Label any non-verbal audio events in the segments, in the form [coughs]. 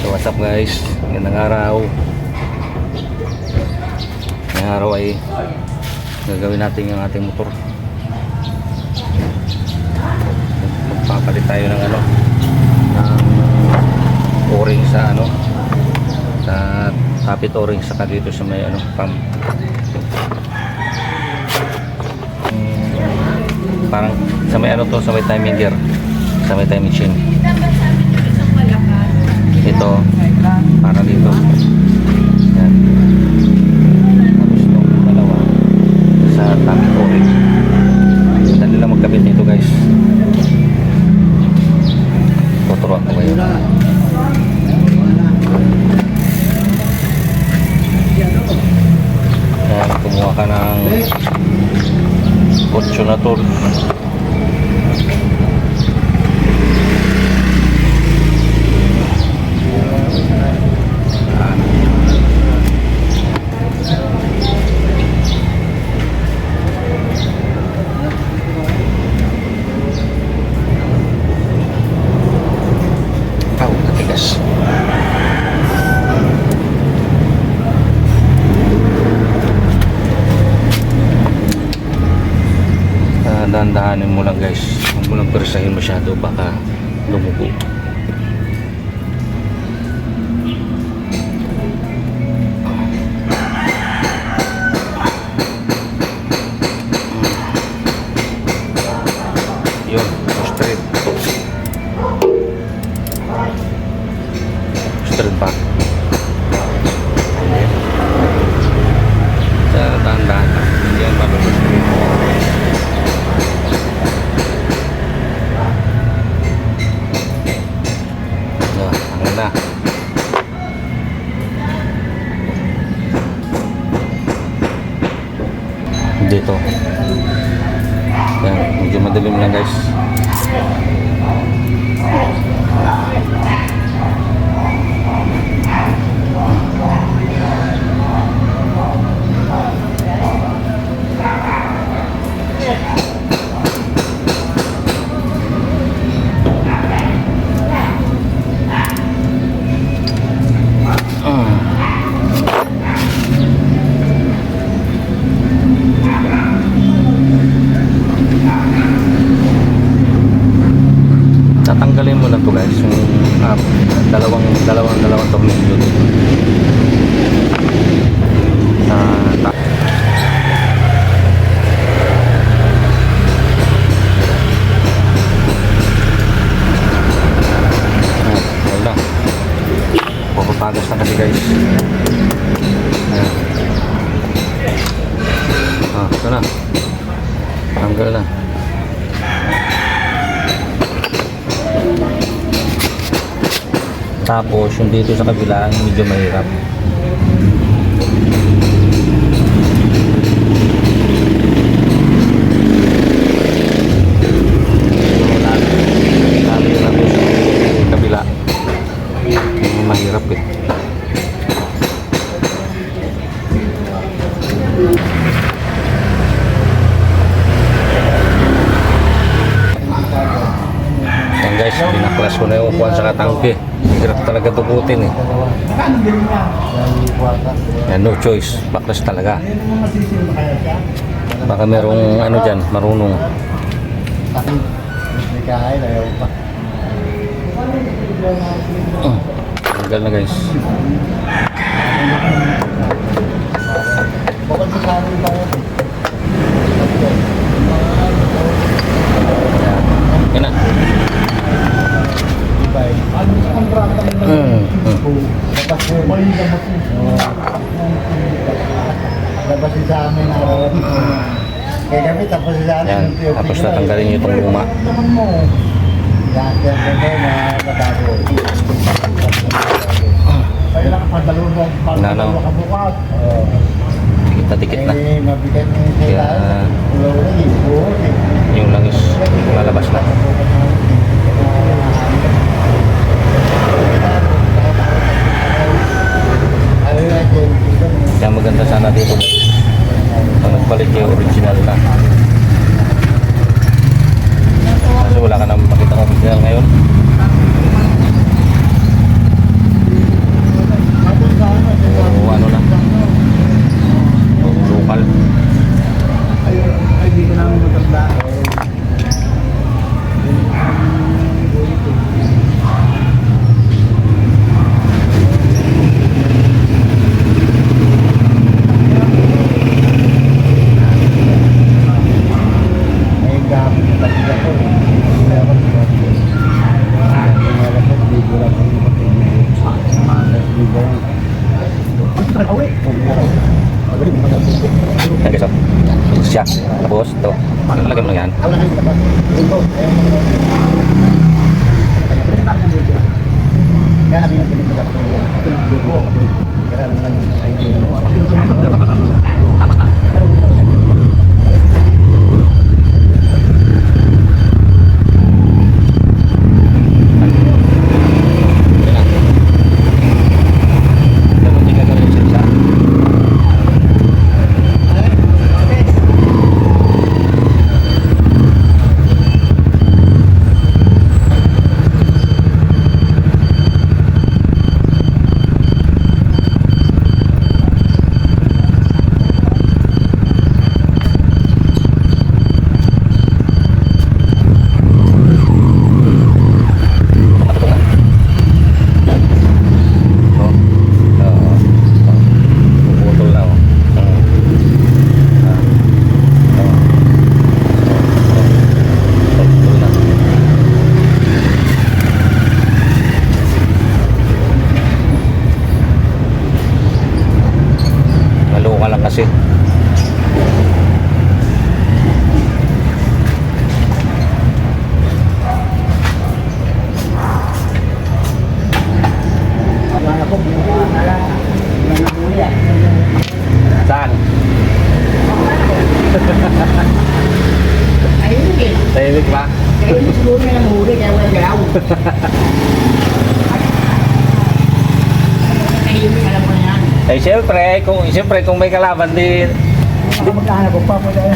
So what's up guys? Magandang araw. Ngayong araw ay gagawin natin yung ating motor. Magpapalit tayo ng ano ng o-ring sa ano sa tapit o-ring sa dito sa may ano pump. Mm, parang sa may ano to sa may timing gear sa may timing chain ito para dito. Yan. Tapos itong dalawa sa taming o-ring dali lang magkabit nito guys. Tuturuan ko kayo. Yan kumuha ka ng Fortunator dahan-dahanin mo lang guys. Huwag mo lang persahin masyado baka lumugo. Tapos yung dito sa kabila medyo mahirap. Tukutin eh. Yan, no choice. Baklas talaga. Baka merong ano dyan, marunong. Uh, tanggal na guys. Yan. Na. Diba eh? Ano sa kontrata mo Hmm. hmm. Yun sa amin na Kaya kami tapos sa amin. Yan. Tapos natanggalin nyo itong luma. Yan na. Kaya nakapadalo mo. Nanaw. ka bukas. Dikit na dikit na. Eh, mabigat na yung Kaya- kailangan. Ulo na yung buhok eh. Yung langis lalabas na. Kaya maganda sana dito guys. Pag nagpalit yung original na. Kasi wala ka naman makita ng original ngayon. siya. Tapos, mo lang yan. Kaya Saan? Ayun eh. Tahimik ba? Kaya yung siguro na nahuli kaya wala galaw. Tahimik, alam mo na yan. Eh siyempre, kung, siyempre kung may kalaban din, Hindi magkahanap ko pa mo dahil.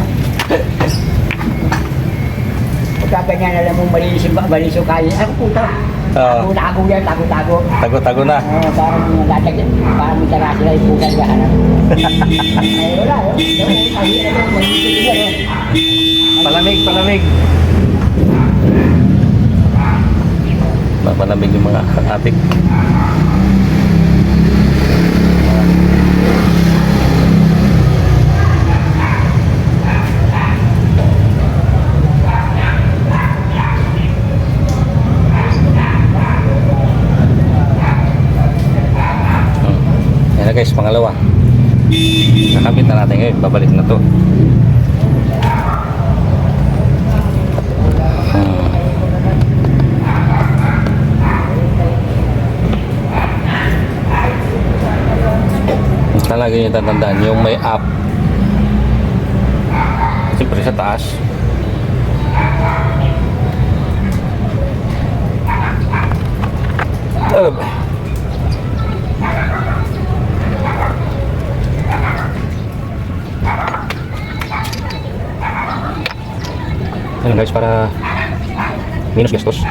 Pagka ganyan, alam mo, malinis yung malinis yung kaya. Ako puta. Oo. Tago-tago yan, tago-tago. tago-tago na. Oo, parang latag, parang may tara sila yung puta na hanap. [laughs] Ay, wala, oh. Palamig, palamig. Palamig yung mga atik. Guys, pangalawa. Nakabit na natin ngayon, babalik na to. Hmm. Talaga yung tatandaan, yung may up. Siyempre sa taas. Ugh. Ayun guys, para minus gastos.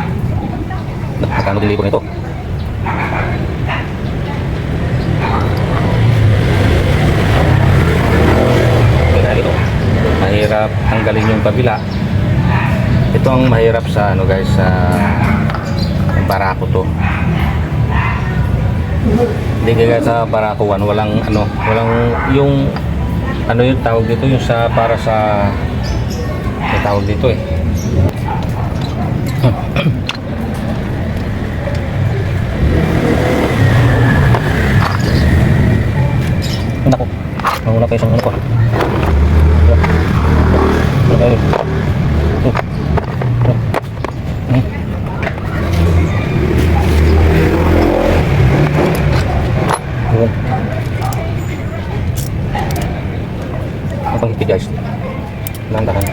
Nakakano din libo nito. Mahirap tanggalin yung kabila. Ito ang mahirap sa ano guys, sa barako to. Hindi kaya sa barako 1, walang ano, walang yung ano yung tawag dito yung sa para sa may tawag dito eh. [coughs] Nako. Manguna pa isang ano ko. Okay. Hmm. Yun. Ang pangiti guys. Landakan.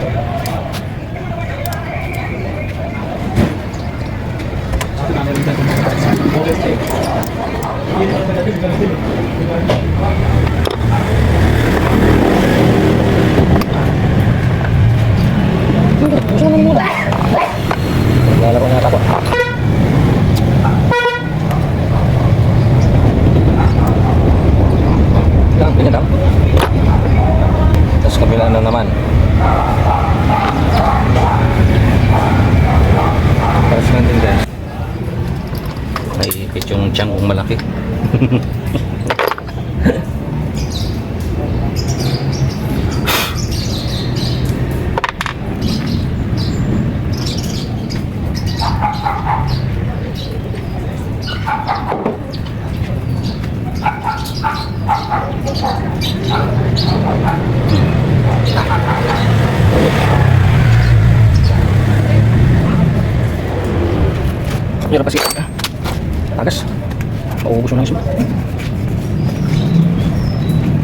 Naglalaro na ako. Lang, pinag lang. Tapos kabila na naman. Tapos lang din guys. Naipit yung tiyan kong malaki.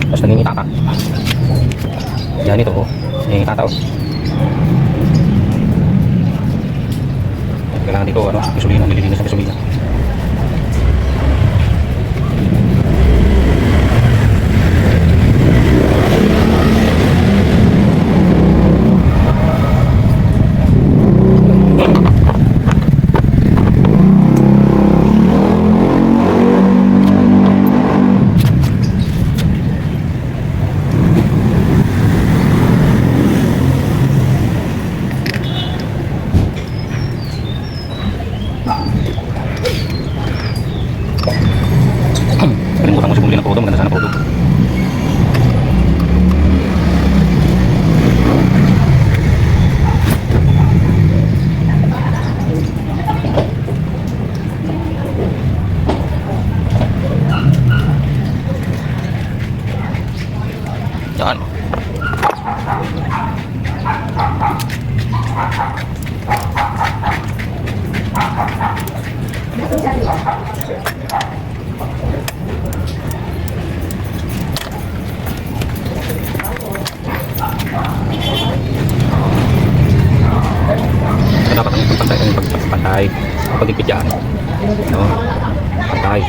Tapos nangingitata. Yan ito oh. Nangingitata oh. Kailangan dito ano, gasolina, nililinis ng gasolina. No? pantay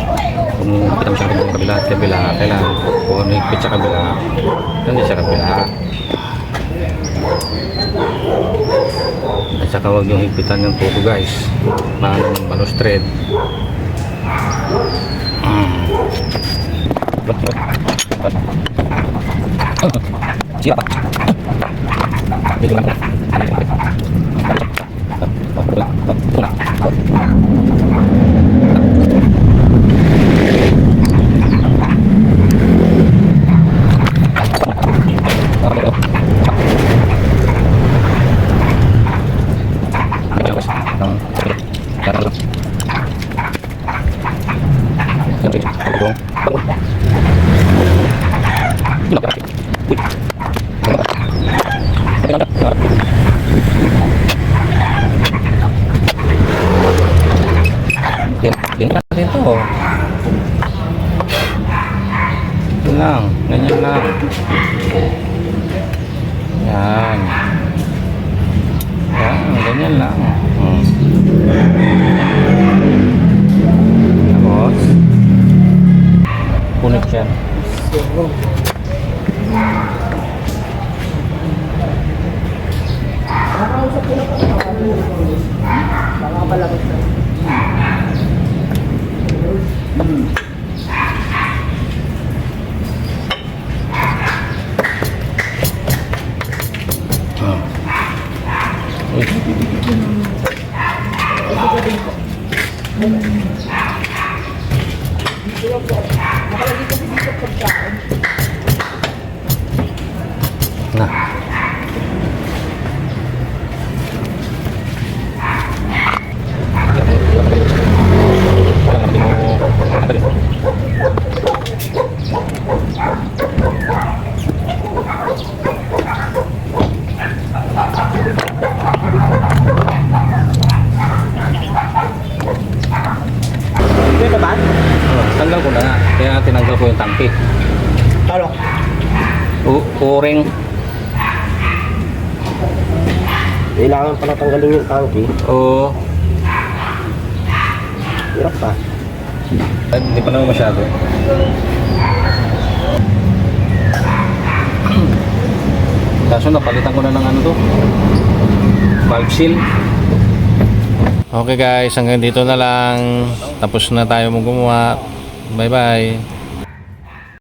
kung kita masyado yung kabila at kabila kailangan kung ano higpit sa kabila hindi sa kabila at saka huwag yung higpitan yung tuto guys maano ng balustrade mm. Sira pa. Dito lang. Ganyan natin to. Ito lang. Ganyan lang. Yan. Yan. Ganyan lang. Hmm. Tapos, punit yan. Ah. Uy. Nah. Dito ba? Oh, tanggal ko na nga. Kaya tinanggal ko yung tangke. Ano? U uring. Kailangan pala tanggalin yung tangki. Oo. Hirap pa. Ay, Hindi pa naman masyado. [clears throat] Kaso napalitan ko na ng ano to. Valve seal. Okay guys, hanggang dito na lang. Tapos na tayo gumawa. Bye bye.